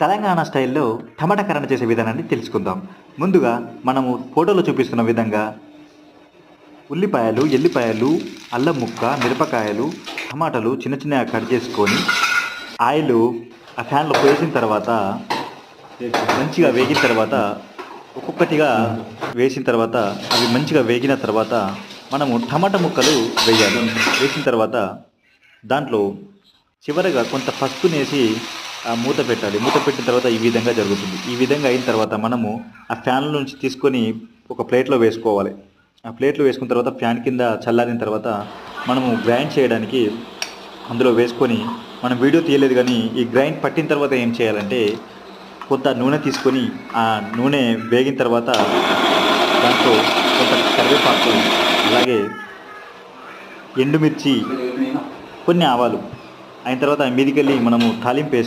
తెలంగాణ స్టైల్లో టమాటా కర్రన చేసే విధానాన్ని తెలుసుకుందాం. ముందుగా మనము ఫోటోలో చూపిస్తున్న విధంగా ఉల్లిపాయలు ఎల్లిపాయలు అల్లం ముక్క మిరపకాయలు టమాటాలు చిన్న చిన్నగా కట్ చేసుకొని ఆయిల్ ఆ ఫ్యాన్లో పోసిన తర్వాత మంచిగా వేగిన తర్వాత ఒక్కొక్కటిగా వేసిన తర్వాత అవి మంచిగా వేగిన తర్వాత మనము టమాటా ముక్కలు వేయాలి. వేసిన తర్వాత దాంట్లో చివరగా కొంత పసుపునేసి మూత పెట్టాలి. మూత పెట్టిన తర్వాత ఈ విధంగా జరుగుతుంది. ఈ విధంగా అయిన తర్వాత మనము ఆ ఫ్యాన్ల నుంచి తీసుకొని ఒక ప్లేట్లో వేసుకోవాలి. ఆ ప్లేట్లో వేసుకున్న తర్వాత ఫ్యాన్ కింద చల్లారిన తర్వాత మనము గ్రైండ్ చేయడానికి అందులో వేసుకొని మనం వీడియో తీయలేదు కానీ ఈ గ్రైండ్ పట్టిన తర్వాత ఏం చేయాలంటే కొంత నూనె తీసుకొని ఆ నూనె వేగిన తర్వాత దాంట్లో కొంత కరివేపాకు అలాగే ఎండుమిర్చి కొన్ని ఆవాలు. అయిన తర్వాత మీదికెళ్ళి మనము తాలింపు వేసుకుని